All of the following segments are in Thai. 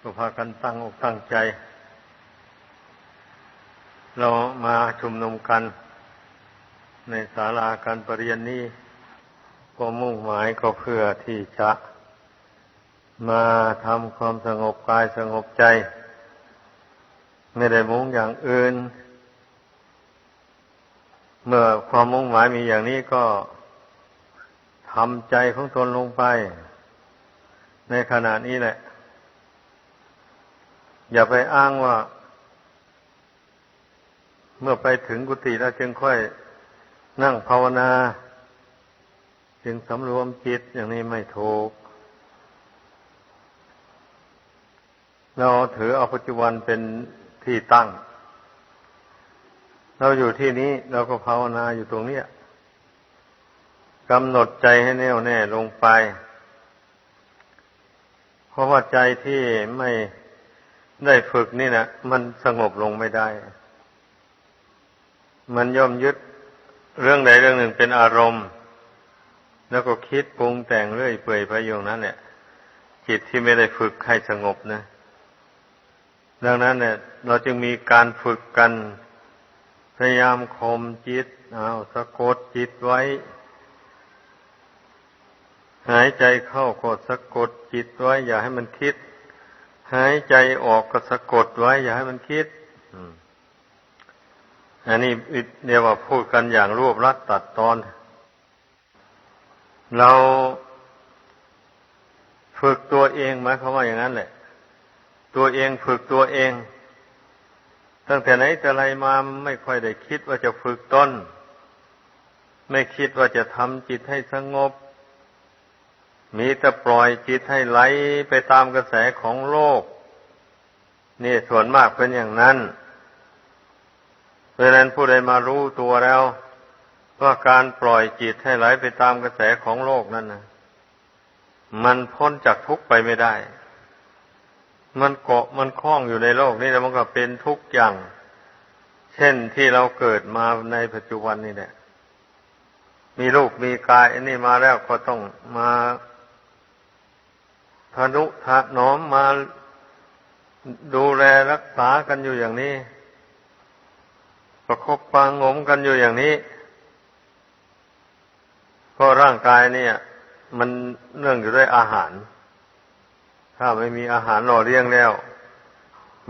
ก็พากันตั้งอกตั้งใจ เรามาชุมนุมกัน ในศาลาการประเรียนนี้ก็มุ่งหมายก็เพื่อที่จะ มาทำความสงบกายสงบใจ ไม่ได้มุ่งอย่างอื่น เมื่อความมุ่งหมายมีอย่างนี้ก็ทำใจของตนลงไป ในขณะนี้แหละ อย่าไปอ้างว่า เมื่อไปถึงกุฏิแล้วจึงค่อยนั่งภาวนา จึงสำรวมจิตอย่างนี้ไม่ถูก เราถือเอาปัจจุบันเป็นที่ตั้ง เราอยู่ที่นี้เราก็ภาวนาอยู่ตรงนี้กำหนดใจให้แน่วแน่ลงไป เพราะว่าใจที่ไม่ ได้ฝึกนี่นะมันสงบลงไม่ได้ มันย่อมยึดเรื่องใดเรื่องหนึ่งเป็นอารมณ์ แล้วก็คิดปรุงแต่งเรื่อยเปื่อยไปอย่างนั้นเนี่ยจิตที่ไม่ได้ฝึกให้สงบนะ ดังนั้นเนี่ย เราจึงมีการฝึกกัน พยายามข่มจิตเอาสะกดจิตไว้ หายใจเข้าก็สะกดจิตไว้ อย่าให้มันคิด หายใจออกก็สะกดไว้ อย่าให้มันคิดอันนี้เรียกว่าพูดกันอย่างรวบรัดตัดตอน เราฝึกตัวเองไหมายควาว่าอย่างนั้นแหละ ตัวเองฝึกตัวเอง ตั้งแต่ไหนแต่ไรมาไม่ค่อยได้คิดว่าจะฝึกต้นไม่คิดว่าจะทำจิตให้สงบ มีแต่ปล่อยจิตให้ไหลไปตามกระแสของโลก นี่ส่วนมากเป็นอย่างนั้นราะนั้นผู้ใดมารู้ตัวแล้ว ว่าการปล่อยจิตให้ไหลไปตามกระแสของโลกนั้นนะมันพ้นจากทุกข์ไปไม่ได้ มันเกาะมันคล้องอยู่ในโลกนี้แล้วมันก็เป็นทุกข์อย่าง เช่นที่เราเกิดมาในปัจจุบันนี่แหละมีลูกมีกายอันนี้มาแล้วก็ต้องมา ทนุถนอมมาดูแลรักษากันอยู่อย่างนี้ ประคบปางงมกันอยู่อย่างนี้เพราะร่างกายเนี่ย มันเนื่องอยู่ด้วยอาหาร ถ้าไม่มีอาหารหล่อเลี้ยงแล้ว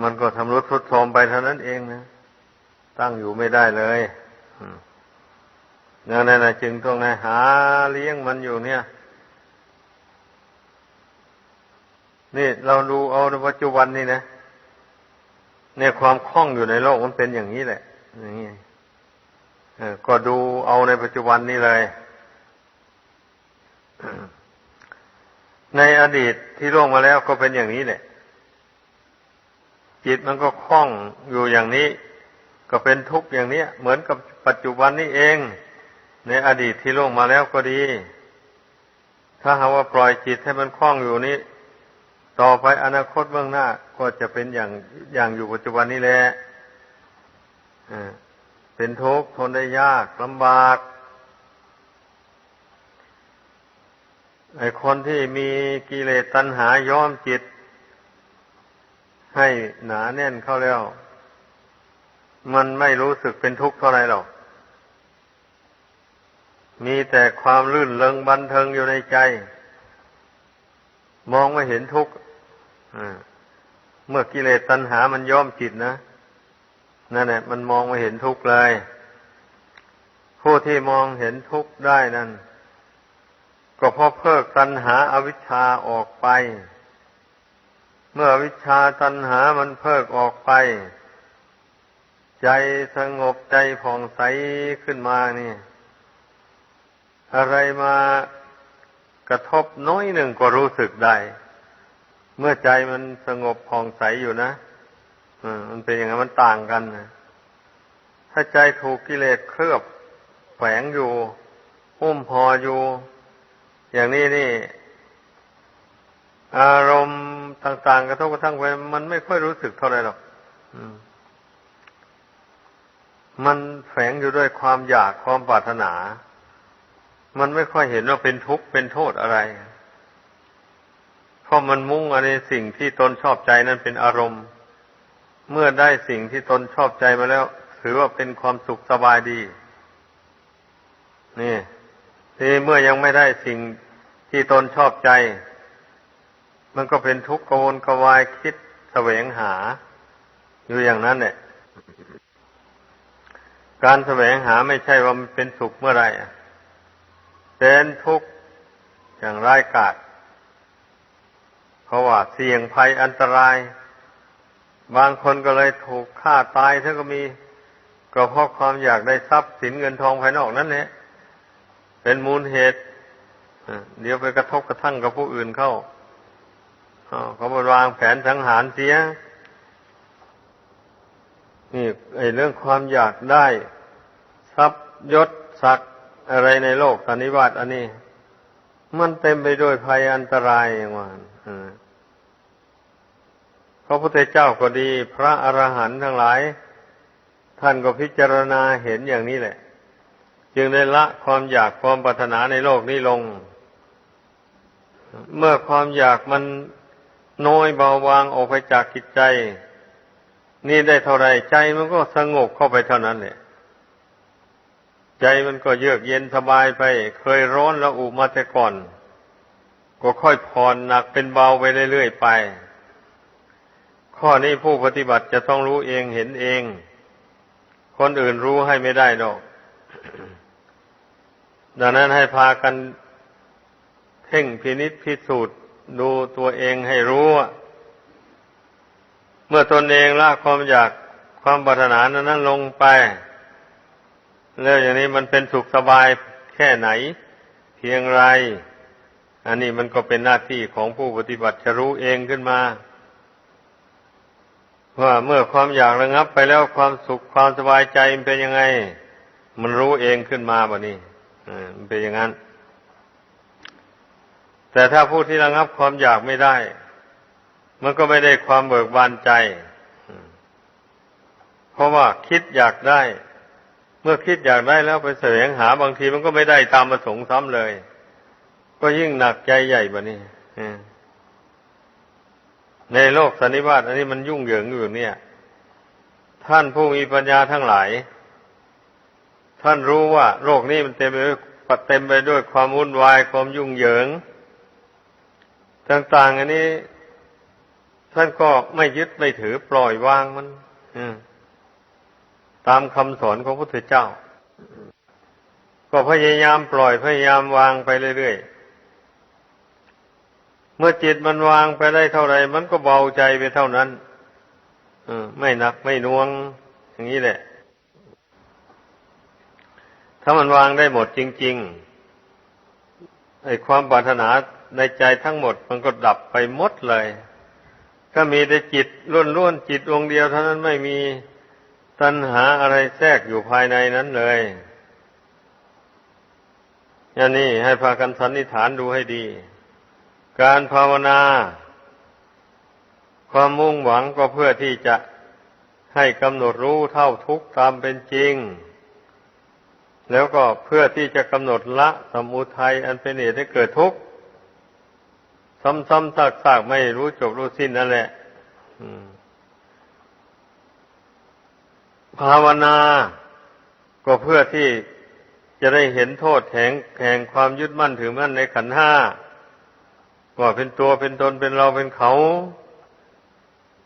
มันก็ทำรุดทุดโทรมไปเท่านั้นเองนะตั้งอยู่ไม่ได้เลยดังนั้นจึงต้องหาเลี้ยงมันอยู่เนี่ย นี่เราดูเอาในปัจจุบันนี่นะเนี่ยความคล่องอยู่ในโลกมันเป็นอย่างนี้แหละ อย่างนี้ก็ดูเอาในปัจจุบันนี้เลย ในอดีตที่ล่วงมาแล้วก็เป็นอย่างนี้แหละ จิตมันก็คล่องอยู่อย่างนี้ ก็เป็นทุกข์อย่างนี้เหมือนกับปัจจุบันนี้เอง ในอดีตที่ล่วงมาแล้วก็ดี ถ้าหากว่าปล่อยจิตให้มันคล่องอยู่นี้ ต่อไปอนาคตเบื้องหน้าก็จะเป็นอย่างอย่างอยู่ปัจจุบันนี้แหละเป็นทุกข์ทนได้ยากลำบากไอคนที่มีกิเลสตัณหาย้อมจิต ให้หนาแน่นเข้าแล้ว มันไม่รู้สึกเป็นทุกข์เท่าไรหรอก มีแต่ความลื่นเลงบันเทิงอยู่ในใจ มองไม่เห็นทุกข์ เมื่อกิเลสตัณหามันย้อมจิตนะนั่นแหละมันมองไม่เห็นทุกข์เลย ผู้ที่มองเห็นทุกข์ได้นั่น ก็เพราะเพิกตัณหาอาวิชชาออกไป เมื่อวิชาตัณหามันเพิกออกไป ใจสงบใจผ่องใสขึ้นมานี่ อะไรมากระทบน้อยหนึ่งก็รู้สึกได้ เมื่อใจมันสงบผ่องใสอยู่นะมันเป็นอย่างนั้นมันต่างกันนะถ้าใจถูกกิเลสเคลือบแฝงอยู่หุ้มพออยู่ อย่างนี้นี่ อารมณ์ต่างๆกระทบกระทั่งไปมันไม่ค่อยรู้สึกเท่าไหร่หรอกมันแฝงอยู่ด้วยความอยากความปรารถนา มันไม่ค่อยเห็นว่าเป็นทุกข์เป็นโทษอะไร ราะมันมุ่งอะไรสิ่งที่ตนชอบใจนั้นเป็นอารมณ์ เมื่อได้สิ่งที่ตนชอบใจมาแล้ว ถือว่าเป็นความสุขสบายดี นี่ที่เมื่อยังไม่ได้สิ่งที่ตนชอบใจ มันก็เป็นทุกข์กวนกวายคิดแสวงหา อยู่อย่างนั้นเนี่ยการแสวงหาไม่ใช่ว่ามันเป็นสุขเมื่อไรเป็นทุกข์อย่างร้ายกาจ เพราะว่าเสี่ยงภัยอันตราย บางคนก็เลยถูกฆ่าตายทั้งก็มีก็เพราะความอยากได้ทรัพย์สินเงินทองภายนอกนั่นแหละเป็นมูลเหตุเดี๋ยวไปกระทบกระทั่งกับผู้อื่นเข้าเขาบวางแผนสังหารเสียนี่ไอ้เรื่องความอยากได้ ทรัพย์ยศศักดิ์อะไรในโลกสันนิวาตอันนี้ มันเต็มไปด้วยภัยอันตรายอย่างว่า พระพุทธเจ้าก็ดี พระอรหันต์ทั้งหลาย ท่านก็พิจารณาเห็นอย่างนี้แหละ จึงได้ละความอยากความปรารถนาในโลกนี้ลง เมื่อความอยากมันน้อยเบาบางออกไปจากจิตใจ นี่ได้เท่าไรใจมันก็สงบเข้าไปเท่านั้นเนี่ยใจมันก็เยือกเย็นสบายไป เคยร้อนแล้วอุมาแต่ก่อน ค่อยผ่อนหนักเป็นเบาไปเรื่อยๆไป ข้อนี้ผู้ปฏิบัติจะต้องรู้เองเห็นเอง คนอื่นรู้ให้ไม่ได้ดอก ดังนั้นให้พากันเพ่งพินิษพิสูจน์ดูตัวเองให้รู้ เมื่อตนเองละความอยากความปรารถนานั้น ลงไป แล้วอย่างนี้มันเป็นสุขสบายแค่ไหน เพียงไร อันนี้มันก็เป็นหน้าที่ของผู้ปฏิบัติจะรู้เองขึ้นมา ว่าเมื่อความอยากระงับไปแล้วความสุขความสบายใจมันเป็นยังไง มันรู้เองขึ้นมาบ่นี้มันเป็นอย่างนั้น แต่ถ้าผู้ที่ระงับความอยากไม่ได้ มันก็ไม่ได้ความเบิกบานใจ เพราะว่าคิดอยากได้ เมื่อคิดอยากได้แล้วไปแสวงหาบางทีมันก็ไม่ได้ตามประสงค์ซ้ำเลย ก็ยิ่งหนักใจใหญ่บะนี่ในโลกสันนิบาตอันนี้มันยุ่งเหยิงอยู่เนี่ย ท่านผู้มีปัญญาทั้งหลาย ท่านรู้ว่า โลกนี้มันเต็มไปด้วยเต็มไปด้วยความวุ่นวายความยุ่งเหยิง ต่าง ๆ อันนี้ ท่านก็ไม่ยึดไม่ถือปล่อยวางมันตามคำสอนของพระพุทธเจ้า ก็พยายามปล่อยพยายามวางไปเรื่อยๆ เมื่อจิตมันวางไปได้เท่าไรมันก็เบาใจไปเท่านั้นไม่หนักไม่น่วง อย่างนี้แหละ ถ้ามันวางได้หมดจริง ๆ ไอ้ความปรารถนาในใจทั้งหมด มันก็ดับไปหมดเลย ก็มีแต่จิตล้วนๆจิตดวงเดียวเท่านั้นไม่มีตัณหาอะไรแทรกอยู่ภายในนั้นเลยอย่างนี้ให้พากันสันนิษฐานดูให้ดี การภาวนา ความมุ่งหวังก็เพื่อที่จะให้กำหนดรู้เท่าทุกตามเป็นจริง แล้วก็เพื่อที่จะกำหนดละสมุทัยอันเป็นเหตุให้เกิดทุกข์ซ้ำๆซากๆไม่รู้จบรู้สิ้นนั่นแหละภาวนาก็เพื่อที่จะได้เห็นโทษแห่งแห่งความยึดมั่นถือมั่นในขันห้า ว่าเป็นตัวเป็นตนเป็นเราเป็นเขา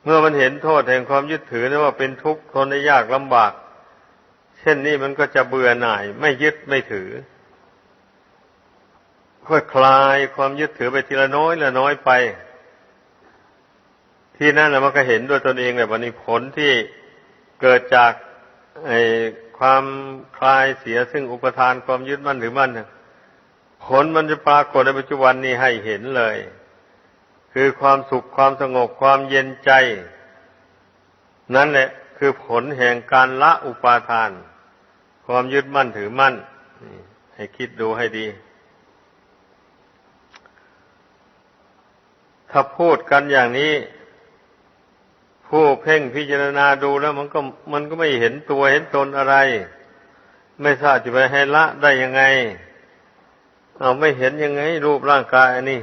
เมื่อมันเห็นโทษแห่งความยึดถือนะว่าเป็นทุกข์ทนได้ยากลำบาก เช่นนี้มันก็จะเบื่อหน่าย ไม่ยึดไม่ถือค่อยคลายความยึดถือไปทีละน้อยละน้อยไป ที่นั่นแหละมันก็เห็นด้วยตนเองแบบวันนี้ผลที่เกิดจากไอ้ความคลายเสียซึ่งอุปทานความยึดมั่นหรือมั่นเนี่ย ผลมันจะปรากฏในปัจจุบันนี้ให้เห็นเลย คือความสุขความสงบความเย็นใจ นั่นแหละคือผลแห่งการละอุปาทาน ความยึดมั่นถือมั่น ให้คิดดูให้ดี ถ้าพูดกันอย่างนี้ ผู้เพ่งพิจารณาดูแล้วมันก็มันก็ไม่เห็นตัวเห็นตนอะไร ไม่ทราบจะไปให้ละได้ยังไง เอาไม่เห็นยังไง รูปร่างกายอันนี้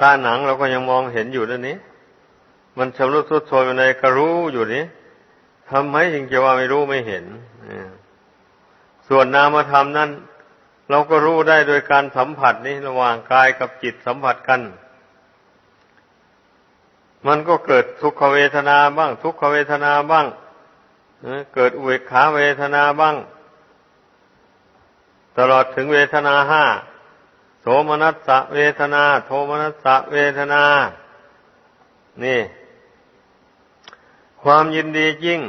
ตาหนังเราก็ยังมองเห็นอยู่นั่นนี้ มันชำรุดทรุดโทรมอยู่ในก็รู้อยู่นี้ทำไมจึงจะว่าไม่รู้ไม่เห็นส่วนนามธรรมนั้น เราก็รู้ได้โดยการสัมผัสนี้ระหว่างกายกับจิตสัมผัสกัน มันก็เกิดทุกขเวทนาบ้าง ทุกขเวทนาบ้างเกิดอุเบกขาเวทนาบ้าง ตลอดถึงเวทนาห้าโสมนัสสะเวทนา โทมนัสสะเวทนา นี่ ความยินดียิ่ง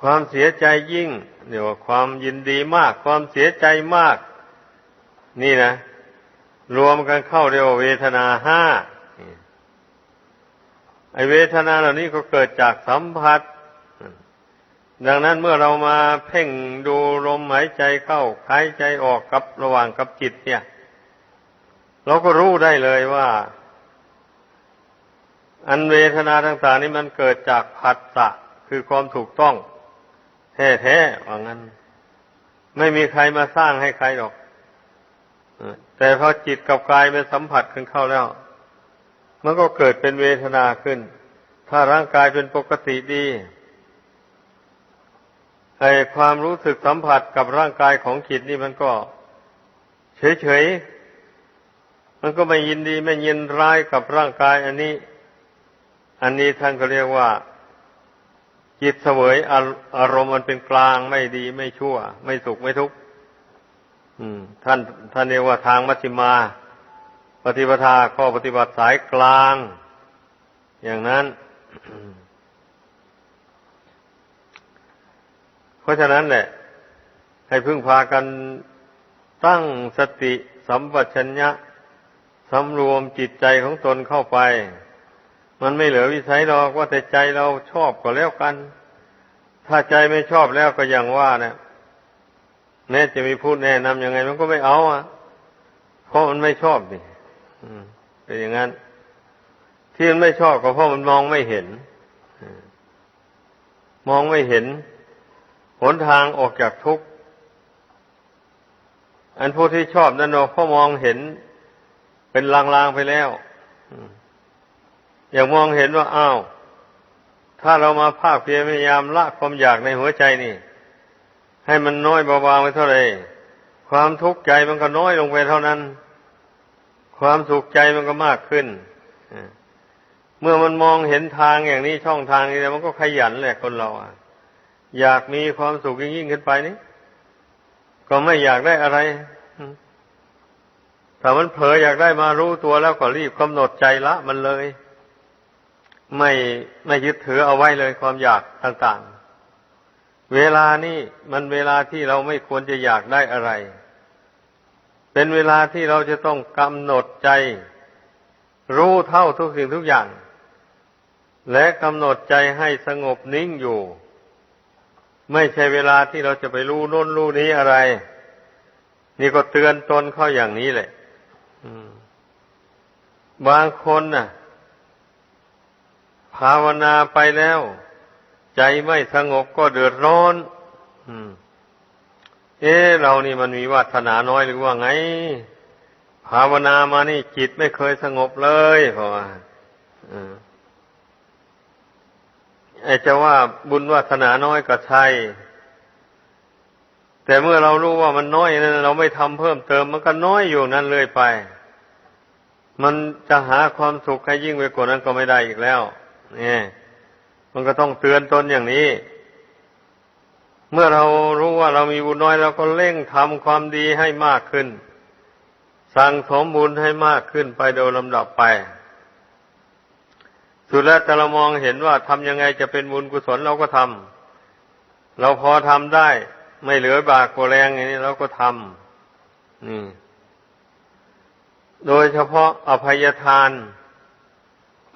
ความเสียใจยิ่งเรียกว่าความยินดีมาก ความเสียใจมาก นี่นะ รวมกันเข้าเรียกว่าเวทนาห้าไอเวทนาเหล่านี้ก็เกิดจากสัมผัส ดังนั้นเมื่อเรามาเพ่งดูลมหายใจเข้าหายใจออกกับระหว่างกับจิตเนี่ย เราก็รู้ได้เลยว่า อันเวทนาต่างๆนี้มันเกิดจากผัสสะคือความถูกต้องแท้ๆว่างั้น ไม่มีใครมาสร้างให้ใครหรอกแต่พอจิตกับกายไปสัมผัสกันเข้าแล้ว มันก็เกิดเป็นเวทนาขึ้น ถ้าร่างกายเป็นปกติดี ไอความรู้สึกสัมผัสกับร่างกายของจิตนี่มันก็ เฉยๆ มันก็ไม่ยินดีไม่ยินร้ายกับร่างกาย อันนี้ อันนี้ท่านก็เรียกว่า จิตเสวยอารมณ์มันเป็นกลางไม่ดีไม่ชั่ว ไม่สุขไม่ทุกข์ท่านท่านเรียกว่าทางมัชฌิมา ปฏิปทาข้อปฏิบัติสายกลาง อย่างนั้น เพราะฉะนั้นแหละ ให้พึ่งพากันตั้งสติสัมปชัญญะสำรวมจิตใจของตนเข้าไป มันไม่เหลือวิสัยหรอกว่าแต่ใจเราชอบก็แล้วกัน ถ้าใจไม่ชอบแล้วก็อย่างว่าเนะแม้จะมีพูดแนะนำยังไง มันก็ไม่เอาอะ เพราะมันไม่ชอบนี่เป็นอย่างนั้น ที่มันไม่ชอบก็เพราะมันมองไม่เห็น มองไม่เห็น หนทางออกจากทุกข์ อันผู้ที่ชอบนั่นเนาพราะมองเห็นเป็นลางๆไปแล้ว อย่างมองเห็นว่าอ้าว ถ้าเรามาภาคเพียรพยายามละความอยากในหัวใจนี่ ให้มันน้อยเบาๆไปเท่าไหร่ความทุกข์ใจมันก็น้อยลงไปเท่านั้น ความสุขใจมันก็มากขึ้นเมื่อมันมองเห็นทางอย่างนี้ช่องทางนี้แล้วมันก็ขยันแหละคนเราอ อยากมีความสุขยิ่งขึ้นไปนี่ก็ไม่อยากได้อะไรถ้ามันเผลออยากได้มารู้ตัวแล้วก็รีบกำหนดใจละ มันเลย ไม่ไม่ยึดถือเอาไว้เลยความอยากต่างๆ เวลานี้มันเวลาที่เราไม่ควรจะอยากได้อะไร เป็นเวลาที่เราจะต้องกำหนดใจ รู้เท่าทุกสิ่งทุกอย่าง และกำหนดใจให้สงบนิ่งอยู่ ไม่ใช่เวลาที่เราจะไปรู้โน้นรู้นี้อะไร นี่ก็เตือนตนเข้าอย่างนี้แหละบางคนน่ะ ภาวนาไปแล้ว ใจไม่สงบก็เดือดร้อนอเอ๊เรานี่มันมีวาสนาน้อยหรือว่าไง ภาวนามานี่จิตไม่เคยสงบเลยเพราะว่าไอ้ จะว่าบุญวาสนาน้อยก็ใช่ แต่เมื่อเรารู้ว่ามันน้อยนั้นเราไม่ทำเพิ่มเติม มันก็น้อยอยู่นั้นเลยไป มันจะหาความสุขให้ยิ่งไปกว่านั้นก็ไม่ได้อีกแล้วนี่มันก็ต้องเตือนตนอย่างนี้ เมื่อเรารู้ว่าเรามีบุญน้อยเราก็เร่งทำความดีให้มากขึ้น สั่งสมบุญให้มากขึ้นไปโดยลำดับไป สุดแล้วแต่เรามองเห็นว่าทำยังไงจะเป็นบุญกุศลเราก็ทำเราพอทำได้ ไม่เหลือบากกว่าแรงอย่างนี้เราก็ทำนี่ โดยเฉพาะอภัยทาน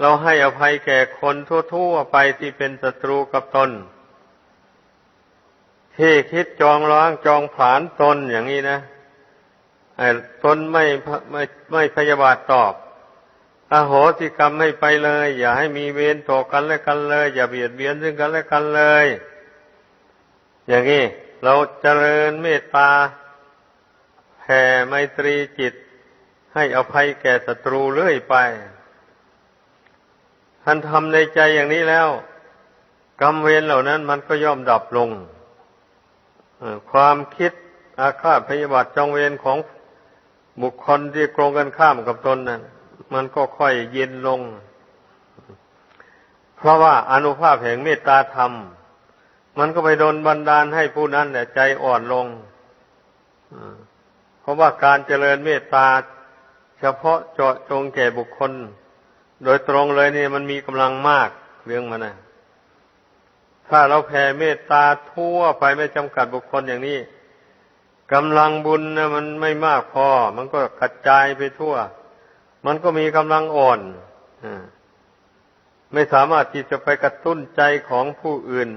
เราให้อภัยแก่คนทั่วๆไปที่เป็นศัตรูกับตนที่คิดจองร้างจองผานตนอย่างนี้นะตนไม่ไม่ไม่พยาบาทตอบ อโหสิกรรมไม่ไปเลย อย่าให้มีเวรต่อกันและกันเลย อย่าเบียดเบียนซึ่งกันและกันเลย อย่างนี้เราเจริญเมตตาแผ่ไมตรีจิต ให้อภัยแก่ศัตรูเรื่อยไปท่านทำในใจอย่างนี้แล้ว กรรมเวรเหล่านั้นมันก็ย่อมดับลงความคิดอาฆาตพยาบาทจองเวรของบุคคลที่โกรงกันข้ามกับตนนั้น มันก็ค่อยเย็นลง เพราะว่าอนุภาพแห่งเมตตาธรรม มันก็ไปโดนบันดาลให้ผู้นั้นเนี่ยใจอ่อนลงเพราะว่าการเจริญเมตตา เฉพาะเจาะจงแก่บุคคล โดยตรงเลยนี่มันมีกำลังมากเรื่องมันนะถ้าเราแผ่เมตตาทั่วไปไม่จำกัดบุคคลอย่างนี้กำลังบุญนะมันไม่มากพอ มันก็กระจายไปทั่ว มันก็มีกำลังอ่อนอไม่สามารถที่จะไปกระตุ้นใจของผู้อื่น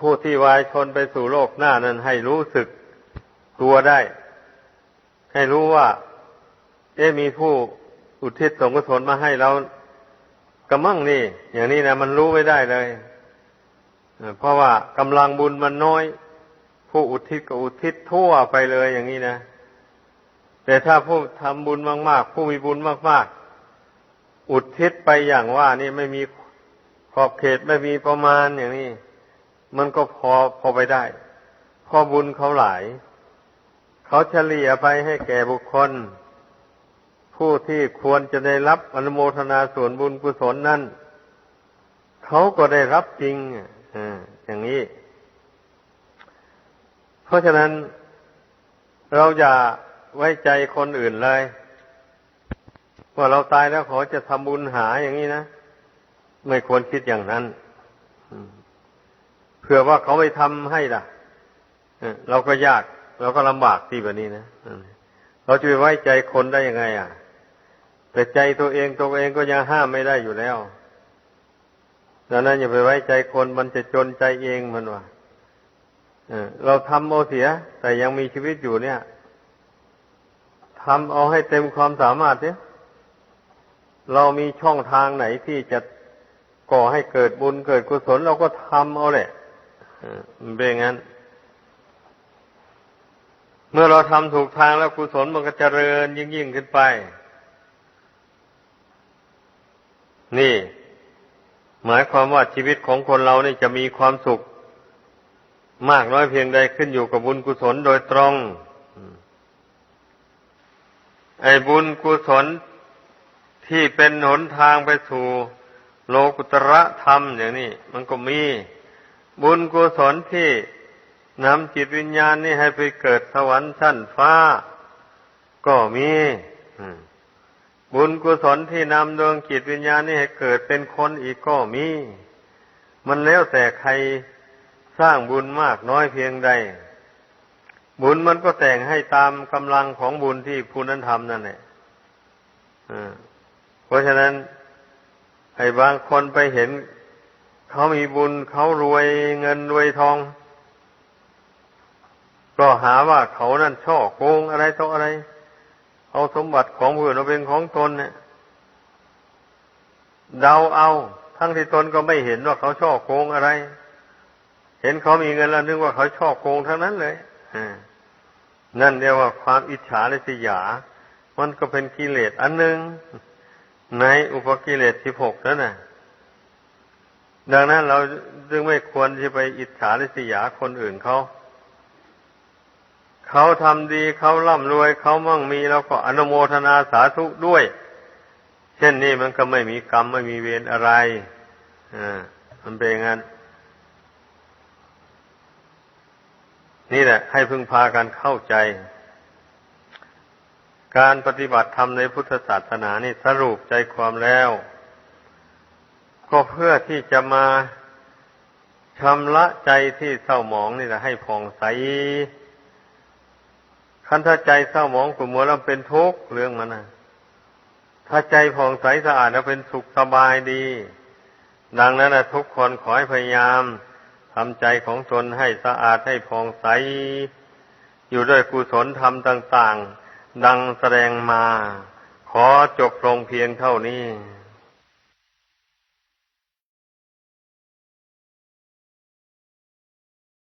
ผู้ที่วายชนไปสู่โลกหน้านั้นให้รู้สึกตัวได้ ให้รู้ว่าเอ๊มีผู้อุทิศสงกุศลมาให้เรากระมั่งนี่ อย่างนี้นะมันรู้ไม่ได้เลย เพราะว่ากำลังบุญมันน้อย ผู้อุทิศก็อุทิศทั่วไปเลยอย่างนี้นะ แต่ถ้าผู้ทำบุญมาก ๆ ผู้มีบุญมาก ๆ อุทิศไปอย่างว่านี่ไม่มีขอบเขตไม่มีประมาณอย่างนี้ มันก็พอพอไปได้พอบุญเขาหลาย เขาเฉลี่ยไปให้แก่บุคคล ผู้ที่ควรจะได้รับอนุโมทนาส่วนบุญกุศลนั้นเขาก็ได้รับจริงอย่างนี้ เพราะฉะนั้นเราอย่า ไว้ใจคนอื่นเลย ว่าเราตายแล้วขอจะทำบุญหาอย่างนี้นะ ไม่ควรคิดอย่างนั้นเผื่อว่าเขาไม่ทำให้ล่ะเราก็ยาก เราก็ลำบากที่แบบนี้นะเราจะไปไว้ใจคนได้ยังไง อะ แต่ใจตัวเองตัวเองก็ยังห้ามไม่ได้อยู่แล้วดังนั้นอย่าไปไว้ใจคนมันจะจนใจเองมันว่าเราทำเอาเสีย แต่ยังมีชีวิตอยู่เนี่ย ทำเอาให้เต็มความสามารถเนี่ยเรามีช่องทางไหนที่จะก่อให้เกิดบุญเกิดกุศลเราก็ทำเอาแหละมันเป็นงั้น เมื่อเราทำถูกทางแล้วกุศลมันก็เจริญยิ่งยิ่งขึ้นไป นี่ หมายความว่าชีวิตของคนเรานี่จะมีความสุข มากน้อยเพียงใดขึ้นอยู่กับบุญกุศลโดยตรง ไอ้บุญกุศลที่เป็นหนทางไปสู่โลกุตระธรรมอย่างนี้มันก็มี บุญกุศลที่นำจิตวิญญาณนี่ให้ไปเกิดสวรรค์ชั้นฟ้า ก็มีบุญกุศลที่นำดวงจิตวิญญาณนี่ให้เกิดเป็นคนอีกก็มี มันแล้วแต่ใครสร้างบุญมากน้อยเพียงใด บุญมันก็แต่งให้ตามกำลังของบุญที่ผู้นั้นทำนั่นแหละเพราะฉะนั้นไอ้บางคนไปเห็น เขามีบุญเขารวยเงินรวยทอง ก็หาว่าเขานั่นช่อโกงอะไรต่ออะไร เอาสมบัติของผู้อื่นมาเป็นของตนเนี่ยเดาเอา ทั้งที่ตนก็ไม่เห็นว่าเขาช่อโกงอะไร เห็นเขามีเงินแล้วนึกว่าเขาช่อโกงทั้งนั้นเลย นั่นเรียกว่าความอิจฉาริษยา มันก็เป็นกิเลสอันหนึ่งในอุปกิเลสสิบหกนั่นน่ะ ดังนั้นเราจึงไม่ควรที่ไปอิจฉาริษยาคนอื่นเขาเขาทำดีเขาร่ำรวยเขามั่งมีเราก็อนุโมทนาสาธุด้วย เช่นนี้มันก็ไม่มีกรรมไม่มีเวรอะไรอ่ามันเป็นงั้น นี่แหละ ให้พึงพากันเข้าใจ การปฏิบัติธรรมในพุทธศาสนานี่สรุปใจความแล้ว ก็เพื่อที่จะมาชำระใจที่เศร้าหมองนี่แหละให้ผ่องใสคันถ้าใจเศร้าหมองกุมัวแล้วเป็นทุกข์เรื่องมันนะถ้าใจผ่องใสสะอาดแล้วเป็นสุขสบายดี ดังนั้นนะทุกคนขอให้พยายาม ทำใจของตนให้สะอาดให้ผ่องใส อยู่ด้วยกุศลธรรมต่าง ๆ ดังแสดงมา ขอจบลงเพียงเท่านี้